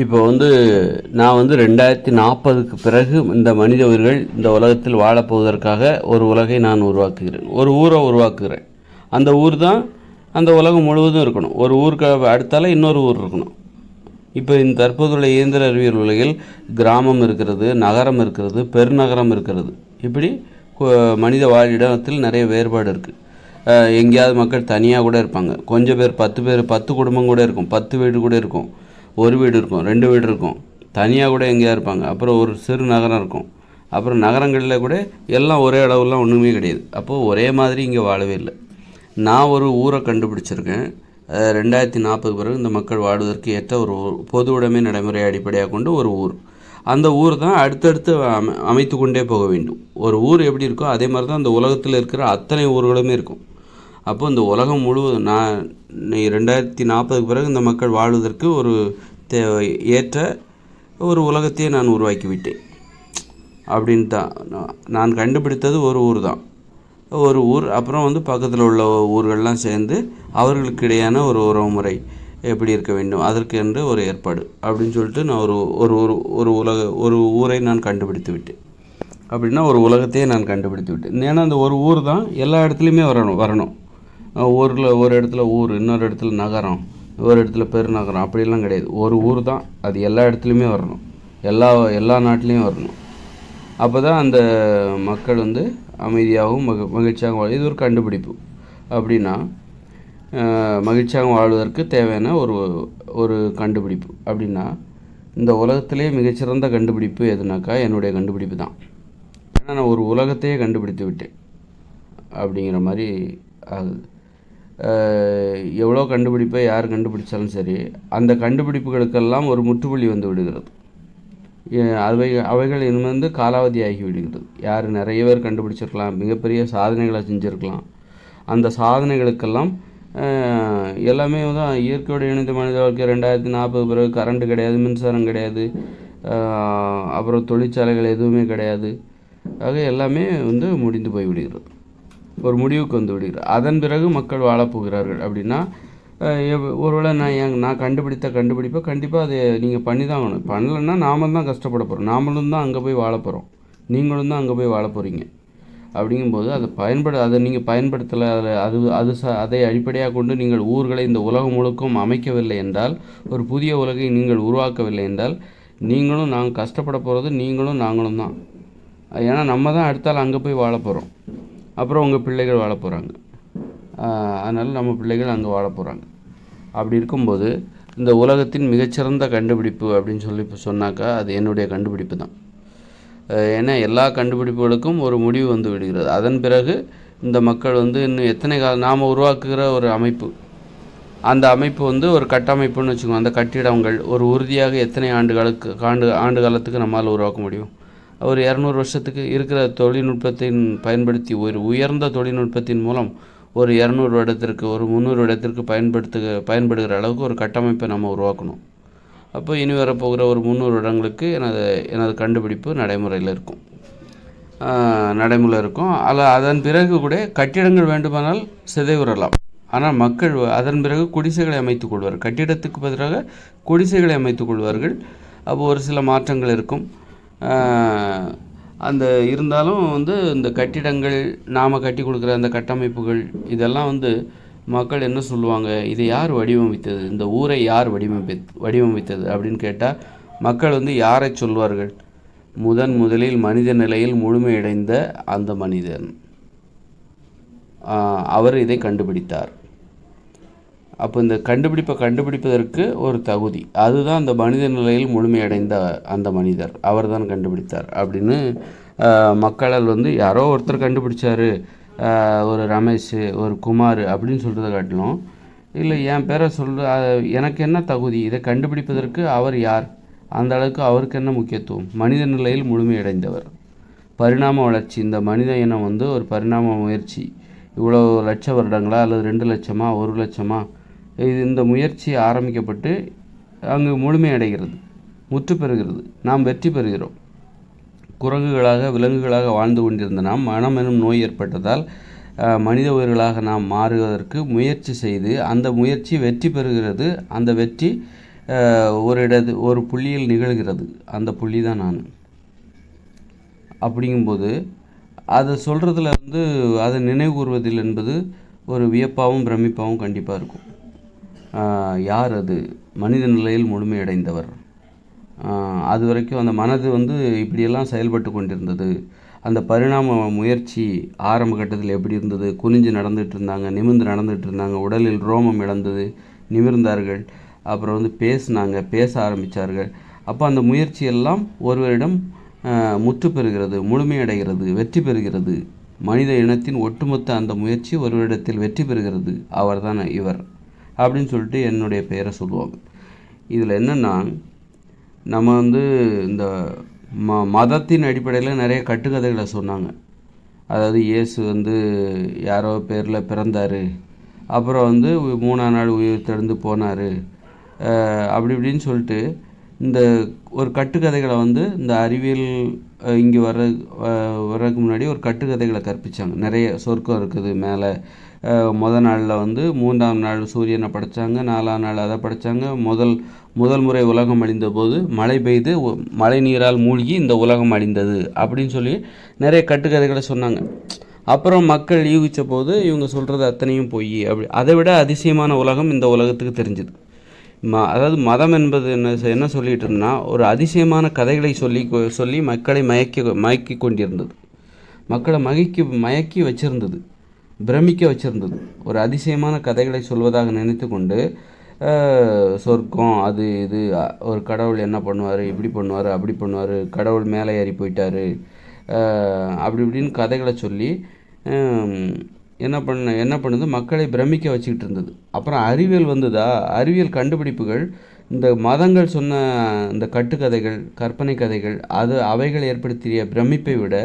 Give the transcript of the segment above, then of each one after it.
இப்போ வந்து நான் வந்து ரெண்டாயிரத்தி நாற்பதுக்கு பிறகு இந்த மனித உயிர்கள் இந்த உலகத்தில் வாழப்போவதற்காக ஒரு உலகை நான் உருவாக்குகிறேன். ஒரு ஊரை உருவாக்குகிறேன். அந்த ஊர் தான் அந்த உலகம் முழுவதும் இருக்கணும். ஒரு ஊருக்கு அடுத்தால இன்னொரு ஊர் இருக்கணும். இப்போ இந்த தற்போதுள்ள இயந்திர அறிவியல் உலகில் கிராமம் இருக்கிறது நகரம் இருக்கிறது பெருநகரம் இருக்கிறது. இப்படி மனித வாழிடத்தில் நிறைய வேறுபாடு இருக்குது எங்கேயாவது மக்கள் தனியாக கூட இருப்பாங்க. கொஞ்சம் பேர் பத்து பேர் பத்து குடும்பம் கூட இருக்கும். பத்து வீடு கூட இருக்கும். ஒரு வீடு இருக்கும் ரெண்டு வீடு இருக்கும். தனியாக கூட எங்கேயா இருப்பாங்க. அப்புறம் ஒரு சிறு நகரம் இருக்கும். அப்புறம் நகரங்களில் கூட எல்லாம் ஒரே அளவுலாம் ஒன்றுமே கிடையாது. அப்போது ஒரே மாதிரி இங்கே வாழவே இல்லை. நான் ஒரு ஊரை கண்டுபிடிச்சிருக்கேன். ரெண்டாயிரத்தி நாற்பது பிறகு இந்த மக்கள் வாழ்வதற்கு ஏற்ற ஒரு ஊர் பொது உடைமை நடைமுறை அடிப்படையாக கொண்டு ஒரு ஊர். அந்த ஊர் தான் அடுத்தடுத்து அமை அமைத்து கொண்டே போக வேண்டும். ஒரு ஊர் எப்படி இருக்கோ அதே மாதிரி தான் அந்த உலகத்தில் இருக்கிற அத்தனை ஊர்களுமே இருக்கும். அப்போ இந்த உலகம் முழுவதும் நான் ரெண்டாயிரத்தி நாற்பதுக்கு பிறகு இந்த மக்கள் வாழ்வதற்கு ஒரு தே ஏற்ற ஒரு உலகத்தையே நான் உருவாக்கி விட்டேன். அப்படின்னு தான் நான்- கண்டுபிடித்தது ஒரு ஊர் தான். ஒரு ஊர் அப்புறம் வந்து பக்கத்தில் உள்ள ஊர்கள்லாம் சேர்ந்து அவர்களுக்கு இடையான ஒரு உறவுமுறை எப்படி இருக்க வேண்டும் அதற்கு என்று ஒரு ஏற்பாடு அப்படின்னு சொல்லிட்டு நான் ஒரு ஒரு ஒரு ஒரு உலக ஒரு ஊரை நான் கண்டுபிடித்து விட்டேன். அப்படின்னா ஒரு உலகத்தையே நான் கண்டுபிடித்து விட்டேன். ஏன்னா அந்த ஒரு ஊர் தான் எல்லா இடத்துலையுமே வரணும் வரணும். ஊரில் ஒரு இடத்துல ஊர் இன்னொரு இடத்துல நகரம் ஒரு இடத்துல பெருநகரம் அப்படிலாம் கிடையாது. ஒரு ஊர் தான் அது எல்லா இடத்துலையுமே வரணும். எல்லா எல்லா நாட்டிலையும் வரணும். அப்போ தான் அந்த மக்கள் வந்து அமைதியாகவும் மக மகிழ்ச்சியாகவும் வாழ இது ஒரு கண்டுபிடிப்பு. அப்படின்னா மகிழ்ச்சியாகவும் மகிழ்ச்சியாக வாழ்வதற்கு தேவையான ஒரு ஒரு கண்டுபிடிப்பு. அப்படின்னா இந்த உலகத்திலே மிகச்சிறந்த கண்டுபிடிப்பு எதுனாக்கா என்னுடைய கண்டுபிடிப்பு தான். ஏன்னா நான் ஒரு உலகத்தையே கண்டுபிடித்து விட்டேன். அப்படிங்கிற மாதிரி ஆகுது. எவ்வளோ கண்டுபிடிப்பை யார் கண்டுபிடிச்சாலும் சரி அந்த கண்டுபிடிப்புகளுக்கெல்லாம் ஒரு முற்றுப்புள்ளி வந்து விடுகிறது. அவை அவைகள் இன்னும் வந்து காலாவதி ஆகி விடுகிறது. யார் நிறைய பேர் கண்டுபிடிச்சிருக்கலாம் மிகப்பெரிய சாதனைகளை செஞ்சுருக்கலாம். அந்த சாதனைகளுக்கெல்லாம் எல்லாமே தான் இயற்கையோட இணைந்த மனித வாழ்க்கை ரெண்டாயிரத்தி நாற்பது பிறகு கரண்ட்டு கிடையாது மின்சாரம் கிடையாது அப்புறம் தொழிற்சாலைகள் எதுவுமே கிடையாது. ஆக எல்லாமே வந்து முடிந்து போய் விடுகிறது ஒரு முடிவுக்கு வந்து விடுகிறார். அதன் பிறகு மக்கள் வாழப்போகிறார்கள் அப்படின்னா ஒருவேளை நான் என் நான் கண்டுபிடித்த கண்டுபிடிப்பை கண்டிப்பாக அதை நீங்கள் பண்ணி தான் ஆகணும். பண்ணலைன்னா நாம தான் கஷ்டப்பட போகிறோம் நாமளும் தான் அங்கே போய் வாழ போகிறோம் நீங்களும் தான் அங்கே போய் வாழ போகிறீங்க அப்படிங்கும்போது அதை பயன்பட அதை நீங்கள் பயன்படுத்தலை அதில் அது அது ச அதை அடிப்படையாக கொண்டு நீங்கள் ஊர்களை இந்த உலகம் முழுக்கும் அமைக்கவில்லை என்றால் ஒரு புதிய உலகை நீங்கள் உருவாக்கவில்லை என்றால் நீங்களும் நாங்கள் கஷ்டப்பட போகிறது நீங்களும் நாங்களும் தான். ஏன்னா நம்ம தான் அடுத்தால் அங்கே போய் வாழ போகிறோம் அப்புறம் உங்கள் பிள்ளைகள் வாழ போகிறாங்க அதனால் நம்ம பிள்ளைகள் அங்கே வாழ போகிறாங்க அப்படி இருக்கும்போது இந்த உலகத்தின் மிகச்சிறந்த கண்டுபிடிப்பு அப்படின்னு சொல்லி இப்போ சொன்னாக்கா அது என்னுடைய கண்டுபிடிப்பு தான். ஏன்னா எல்லா கண்டுபிடிப்புகளுக்கும் ஒரு முடிவு வந்து விடுகிறது. அதன் பிறகு இந்த மக்கள் வந்து இன்னும் எத்தனை கால நாம் உருவாக்குகிற ஒரு அமைப்பு. அந்த அமைப்பு வந்து ஒரு கட்டமைப்புன்னு வச்சுக்கோங்க. அந்த கட்டிடங்கள் ஒரு உறுதியாக எத்தனை ஆண்டுகளுக்கு ஆண்டு ஆண்டு காலத்துக்கு நம்மால் உருவாக்க முடியும்? ஒரு இரநூறு வருஷத்துக்கு இருக்கிற தொழில்நுட்பத்தின் பயன்படுத்தி ஒரு உயர்ந்த தொழில்நுட்பத்தின் மூலம் ஒரு இரநூறு வருடத்திற்கு ஒரு முந்நூறு வருடத்திற்கு பயன்படுத்து பயன்படுகிற அளவுக்கு ஒரு கட்டமைப்பை நம்ம உருவாக்கணும். அப்போ இனி வரப்போகிற ஒரு முந்நூறு வருடங்களுக்கு எனது எனது கண்டுபிடிப்பு நடைமுறையில் இருக்கும். நடைமுறை நடைமுறையில் இருக்கும். அல்ல அதன் பிறகு கூட கட்டிடங்கள் வேண்டுமானால் சிதைவுறலாம். ஆனால் மக்கள் அதன் பிறகு குடிசைகளை அமைத்துக் கொள்வார் கட்டிடத்துக்கு பதிலாக குடிசைகளை அமைத்துக் கொள்வார்கள். அப்போ ஒரு சில மாற்றங்கள் இருக்கும். அந்த இருந்தாலும் வந்து இந்த கட்டிடங்கள் நாம் கட்டி கொடுக்குற அந்த கட்டமைப்புகள் இதெல்லாம் வந்து மக்கள் என்ன சொல்லுவாங்க இதை யார் வடிவமைத்தது? இந்த ஊரை யார் வடிவமைப்பு வடிவமைத்தது? அப்படின்னு கேட்டால் மக்கள் வந்து யாரை சொல்வார்கள்? முதன் முதலில் மனித நிலையில் முழுமையடைந்த அந்த மனிதன். அவர் இதை கண்டுபிடித்தார். அப்போ இந்த கண்டுபிடிப்பை கண்டுபிடிப்பதற்கு ஒரு தகுதி. அதுதான் அந்த மனித நிலையில் முழுமையடைந்த அந்த மனிதர். அவர் தான் கண்டுபிடித்தார் அப்படின்னு மக்களால் வந்து யாரோ ஒருத்தர் கண்டுபிடிச்சாரு. ஒரு ரமேஷ் ஒரு குமார் அப்படின்னு சொல்கிறத காட்டிலும் இல்லை என் பேரை சொல்ற எனக்கு என்ன தகுதி? இதை கண்டுபிடிப்பதற்கு அவர் யார்? அந்த அளவுக்கு அவருக்கு என்ன முக்கியத்துவம்? மனித நிலையில் முழுமையடைந்தவர். பரிணாம வளர்ச்சி. இந்த மனித இனம் வந்து ஒரு பரிணாம முயற்சி. இவ்வளோ லட்ச வருடங்களா அல்லது ரெண்டு லட்சமா ஒரு லட்சமா இது இந்த முயற்சி ஆரம்பிக்கப்பட்டு அங்கு முழுமையடைகிறது முற்று பெறுகிறது. நாம் வெற்றி பெறுகிறோம். குரங்குகளாக விலங்குகளாக வாழ்ந்து கொண்டிருந்த நாம் மனம் எனும் நோய் ஏற்பட்டதால் மனித உயிர்களாக நாம் மாறுவதற்கு முயற்சி செய்து அந்த முயற்சி வெற்றி பெறுகிறது. அந்த வெற்றி ஒரு இடது ஒரு புள்ளியில் நிகழ்கிறது. அந்த புள்ளி தான் நான். அப்படிங்கும்போது அதை சொல்கிறதுல வந்து அதை நினைவு கூறுவதில் என்பது ஒரு வியப்பாகவும் பிரமிப்பாகவும் கண்டிப்பாக இருக்கும். யார் அது? மனித நிலையில் முழுமையடைந்தவர். அது வரைக்கும் அந்த மனது வந்து இப்படியெல்லாம் செயல்பட்டு கொண்டிருந்தது. அந்த பரிணாம முயற்சி ஆரம்ப கட்டத்தில் எப்படி இருந்தது? குனிஞ்சு நடந்துகிட்டு இருந்தாங்க நிமிர்ந்து நடந்துகிட்டு இருந்தாங்க உடலில் ரோமம் இழந்தது நிமிர்ந்தார்கள் அப்புறம் வந்து பேசினாங்க பேச ஆரம்பித்தார்கள் அப்போ அந்த முயற்சியெல்லாம் ஒருவரிடம் முற்று பெறுகிறது முழுமையடைகிறது வெற்றி பெறுகிறது. மனித இனத்தின் ஒட்டுமொத்த அந்த முயற்சி ஒருவரிடத்தில் வெற்றி பெறுகிறது. அவர்தான் இவர். அப்படின்னு சொல்லிட்டு என்னுடைய பெயரை சொல்லுவாங்க. இதில் என்னென்னா நம்ம வந்து இந்த ம மதத்தின் அடிப்படையில் நிறைய கட்டுக்கதைகளை சொன்னாங்க. அதாவது இயேசு வந்து யாரோ பேரில் பிறந்தார். அப்புறம் வந்து மூணாம் நாள் உயிர் தெழுந்து போனார் அப்படி இப்படின்னு சொல்லிட்டு இந்த ஒரு கட்டுக்கதைகளை வந்து இந்த அறிவியல் இங்கே வர வர்றதுக்கு முன்னாடி ஒரு கட்டுக்கதைகளை கற்பிச்சாங்க. நிறைய சொர்க்கம் இருக்குது மேலே முதல் நாளில் வந்து மூன்றாம் நாள் சூரியனை படைச்சாங்க நாலாம் நாள் அதை படைச்சாங்க. முதல் முதல் முறை உலகம் அழிந்த போது மழை பெய்து மழை நீரால் மூழ்கி இந்த உலகம் அழிந்தது அப்படின்னு சொல்லி நிறைய கட்டுக்கதைகளை சொன்னாங்க. அப்புறம் மக்கள் யூகித்த போது இவங்க சொல்கிறது அத்தனையும் பொய். அப்படி அதை விட அதிசயமான உலகம் இந்த உலகத்துக்கு தெரிஞ்சுது. ம அதாவது மதம் என்பது என்ன என்ன சொல்லிட்டு இருந்தா ஒரு அதிசயமான கதைகளை சொல்லி கொ- சொல்லி மக்களை மயக்கி மயக்கி கொண்டிருந்தது. மக்களை மயக்கி மயக்கி வச்சிருந்தது. பிரமிக்க வச்சுருந்தது. ஒரு அதிசயமான கதைகளை சொல்வதாக நினைத்து கொண்டு சொர்க்கம் அது இது ஒரு கடவுள் என்ன பண்ணுவார் இப்படி பண்ணுவார் அப்படி பண்ணுவார் கடவுள் மேலே ஏறி போயிட்டார் அப்படி இப்படின்னு கதைகளை சொல்லி என்ன பண்ண என்ன பண்ணுது? மக்களை பிரமிக்க வச்சுக்கிட்டு இருந்தது. அப்புறம் அறிவியல் வந்ததா? அறிவியல் கண்டுபிடிப்புகள் இந்த மதங்கள் சொன்ன இந்த கட்டுக்கதைகள் கற்பனை கதைகள் அது அவைகள் ஏற்படுத்திய பிரமிப்பை விட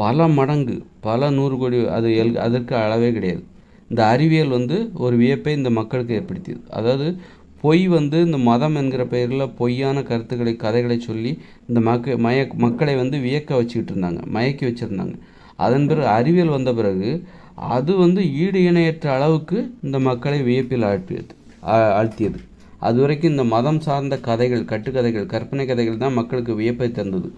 பல மடங்கு பல நூறு கோடி அது எல் அதற்கு அளவே கிடையாது. இந்த அறிவியல் வந்து ஒரு வியப்பை இந்த மக்களுக்கு ஏற்படுத்தியது. அதாவது பொய் வந்து இந்த மதம் என்கிற பெயரில் பொய்யான கருத்துக்களை கதைகளை சொல்லி இந்த மக்க மய மக்களை வந்து வியக்க வச்சுக்கிட்டு இருந்தாங்க மயக்கி வச்சுருந்தாங்க. அதன் பிறகு அறிவியல் வந்த பிறகு அது வந்து ஈடு இணையற்ற அளவுக்கு இந்த மக்களை வியப்பில் ஆழ்த்தியது ஆழ்த்தியது. அது வரைக்கும் இந்த மதம் சார்ந்த கதைகள் கட்டுக்கதைகள் கற்பனை கதைகள் தான் மக்களுக்கு வியப்பை தந்தது.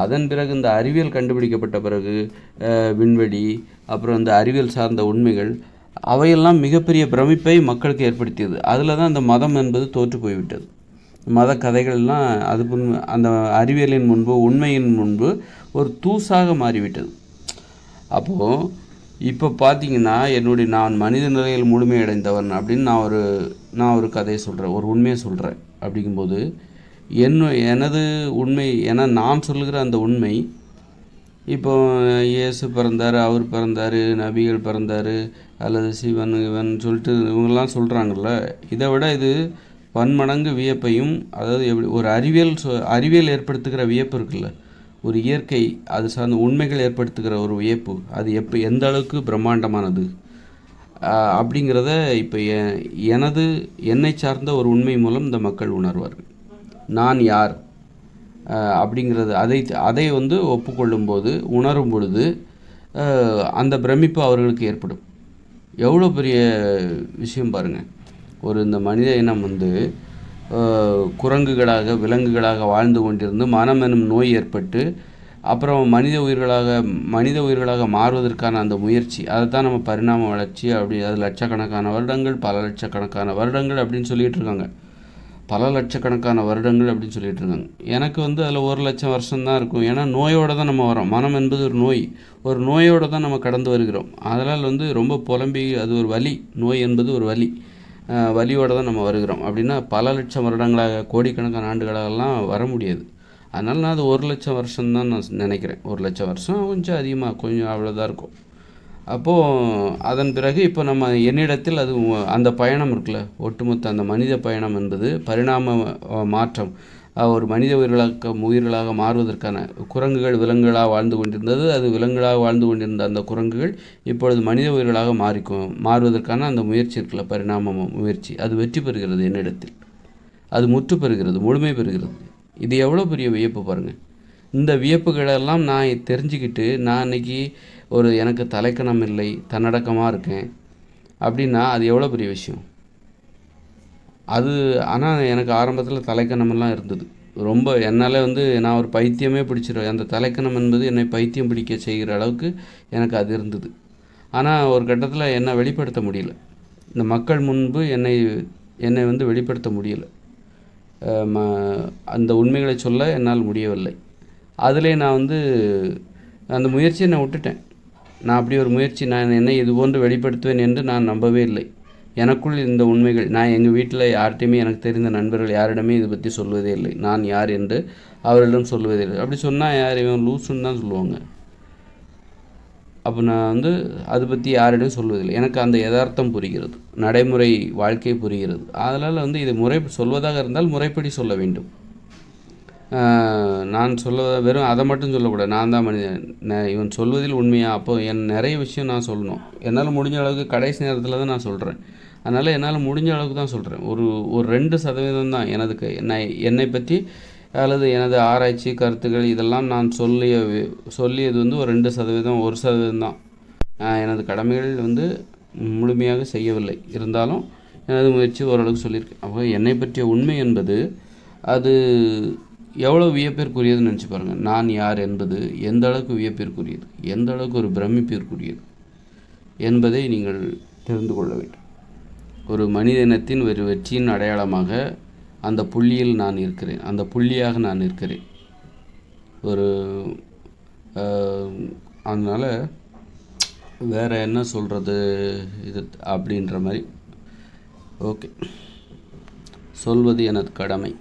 அதன் பிறகு இந்த அறிவியல் கண்டுபிடிக்கப்பட்ட பிறகு விண்வெளி அப்புறம் இந்த அறிவியல் சார்ந்த உண்மைகள் அவையெல்லாம் மிகப்பெரிய பிரமிப்பை மக்களுக்கு ஏற்படுத்தியது. அதில் தான் இந்த மதம் என்பது தோற்று போய்விட்டது. மத கதைகள்லாம் அது அந்த அறிவியலின் முன்பு உண்மையின் முன்பு ஒரு தூசாக மாறிவிட்டது. அப்போது இப்போ பார்த்தீங்கன்னா என்னுடைய நான் மனித நிலையில் முழுமையடைந்தவன் அப்படின்னு நான் ஒரு நான் ஒரு கதையை சொல்கிறேன் ஒரு உண்மையை சொல்கிறேன் அப்படிங்கும்போது என்ன எனது உண்மை என நான் சொல்லுகிற அந்த உண்மை இப்போ இயேசு பிறந்தார் அவர் பிறந்தார் நபிகள் பிறந்தார் அல்லது சிவன் இவன் சொல்லிட்டு இவங்கெல்லாம் சொல்கிறாங்கல்ல இதை விட இது பன்மடங்கு வியப்பையும் அதாவது எப்படி ஒரு அறிவியல் சொ அறிவியல் ஏற்படுத்துகிற வியப்பு இருக்குல்ல ஒரு இயற்கை அது சார்ந்த உண்மைகள் ஏற்படுத்துகிற ஒரு வியப்பு அது எப்போ எந்த அளவுக்கு பிரம்மாண்டமானது அப்படிங்கிறத இப்போ எ- எனது என்னை சார்ந்த ஒரு உண்மை மூலம் இந்த மக்கள் உணர்வார்கள். நான் யார்? அப்படிங்கிறது அதை அதை வந்து ஒப்புக்கொள்ளும்போது உணரும் பொழுது அந்த பிரமிப்பு அவர்களுக்கு ஏற்படும். எவ்வளோ பெரிய விஷயம் பாருங்கள் ஒரு இந்த மனித இனம் வந்து குரங்குகளாக விலங்குகளாக வாழ்ந்து கொண்டிருந்து மனம் எனும் நோய் ஏற்பட்டு அப்புறம் மனித உயிர்களாக மனித உயிர்களாக மாறுவதற்கான அந்த முயற்சி அதை தான் நம்ம பரிணாம வளர்ச்சி அப்படி அது லட்சக்கணக்கான வருடங்கள் பல லட்சக்கணக்கான வருடங்கள் அப்படின்னு சொல்லிகிட்டு இருக்காங்க. பல லட்சக்கணக்கான வருடங்கள் அப்படின்னு சொல்லிட்டு இருக்காங்க. எனக்கு வந்து அதில் ஒரு லட்சம் வருஷம்தான் இருக்கும். ஏன்னா நோயோடு தான் நம்ம வரோம் மனம் என்பது ஒரு நோய். ஒரு நோயோடு தான் நம்ம கடந்து வருகிறோம். அதனால் வந்து ரொம்ப புலம்பி அது ஒரு வலி. நோய் என்பது ஒரு வலி. வலியோடு தான் நம்ம வருகிறோம். அப்படின்னா பல லட்சம் வருடங்களாக கோடிக்கணக்கான ஆண்டுகளாகலாம் வர முடியாது. அதனால் நான் அது ஒரு லட்சம் வருஷம்தான் நான் நினைக்கிறேன். ஒரு லட்சம் வருஷம் கொஞ்சம் அதிகமாக கொஞ்சம் அவ்வளோதான் இருக்கும். அப்போது அதன் பிறகு இப்போ நம்ம என்னிடத்தில் அது அந்த பயணம் இருக்குல்ல? ஒட்டுமொத்த அந்த மனித பயணம் என்பது பரிணாம மாற்றம். ஒரு மனித உயிர்களாக உயிர்களாக மாறுவதற்கான குரங்குகள் விலங்குகளாக வாழ்ந்து கொண்டிருந்தது. அது விலங்குகளாக வாழ்ந்து கொண்டிருந்த அந்த குரங்குகள் இப்பொழுது மனித உயிர்களாக மாறிக்கும் மாறுவதற்கான அந்த முயற்சி இருக்குல்ல? பரிணாம முயற்சி. அது வெற்றி பெறுகிறது என்னிடத்தில். அது முற்று பெறுகிறது முழுமை பெறுகிறது. இது எவ்வளோ பெரிய வியப்பு பாருங்கள் இந்த வியப்புகளெல்லாம் நான் தெரிஞ்சுக்கிட்டு நான் இன்றைக்கி ஒரு எனக்கு தலைக்கணம் இல்லை தன்னடக்கமாக இருக்கேன் அப்படின்னா அது எவ்வளோ பெரிய விஷயம்? அது ஆனால் எனக்கு ஆரம்பத்தில் தலைக்கணமெல்லாம் இருந்தது. ரொம்ப என்னால் வந்து நான் ஒரு பைத்தியமே பிடிச்சிருவேன். அந்த தலைக்கணம் என்பது என்னை பைத்தியம் பிடிக்க செய்கிற அளவுக்கு எனக்கு அது இருந்தது. ஆனால் ஒரு கட்டத்தில் என்னை வெளிப்படுத்த முடியல. இந்த மக்கள் முன்பு என்னை என்னை வந்து வெளிப்படுத்த முடியல. ம- அந்த உண்மைகளை சொல்ல என்னால் முடியவில்லை. அதிலே நான் வந்து அந்த முயற்சியை நான் விட்டுட்டேன். நான் அப்படி ஒரு முயற்சி நான் என்னை இது போன்று வெளிப்படுத்துவேன் என்று நான் நம்பவே இல்லை. எனக்குள் இந்த உண்மைகள் நான் எங்கள் வீட்டில் யார்கிட்டையுமே எனக்கு தெரிந்த நண்பர்கள் யாரிடமே இதை பற்றி சொல்வதே இல்லை. நான் யார் என்று அவர்களிடம் சொல்வதே இல்லை. அப்படி சொன்னால் யார் இவன் லூசுன்னு தான் சொல்லுவாங்க. அப்போ நான் வந்து அதை பற்றி யாரிடம் சொல்வதில்லை. எனக்கு அந்த யதார்த்தம் புரிகிறது. நடைமுறை வாழ்க்கை புரிகிறது. அதனால் வந்து இதை முறை சொல்வதாக இருந்தால் முறைப்படி சொல்ல வேண்டும். நான் சொல்ல வெறும் அதை மட்டும் சொல்லக்கூடாது. நான் தான் மனிதன். இவன் சொல்வதில் உண்மையா? அப்போ என் நிறைய விஷயம் நான் சொல்லணும். என்னால் முடிஞ்ச அளவுக்கு கடைசி நேரத்தில் தான் நான் சொல்கிறேன் அதனால் என்னால் முடிஞ்ச அளவுக்கு தான் சொல்கிறேன் ஒரு ஒரு ரெண்டு சதவீதம் தான் எனது என்னை என்னை பற்றி அல்லது எனது ஆராய்ச்சி கருத்துக்கள் இதெல்லாம் நான் சொல்லிய சொல்லியது வந்து ஒரு ரெண்டு சதவீதம் ஒரு சதவீதம் தான். எனது கடமைகள் வந்து முழுமையாக செய்யவில்லை. இருந்தாலும் எனது முயற்சி ஓரளவுக்கு சொல்லியிருக்கேன். அப்போ என்னை பற்றிய உண்மை என்பது அது எவ்வளோ வியப்பிற்குரியதுன்னு நினச்சி பாருங்கள் நான் யார் என்பது எந்த அளவுக்கு வியப்பிற்குரியது? எந்த அளவுக்கு ஒரு பிரமிப்பிற்குரியது என்பதை நீங்கள் தெரிந்து கொள்ள வேண்டும். ஒரு மனித இனத்தின் ஒரு வெற்றியின் அடையாளமாக அந்த புள்ளியில் நான் இருக்கிறேன். அந்த புள்ளியாக நான் இருக்கிறேன். ஒரு அதனால் வேறு என்ன சொல்கிறது இது அப்படின்ற மாதிரி. ஓகே. சொல்வது எனது கடமை.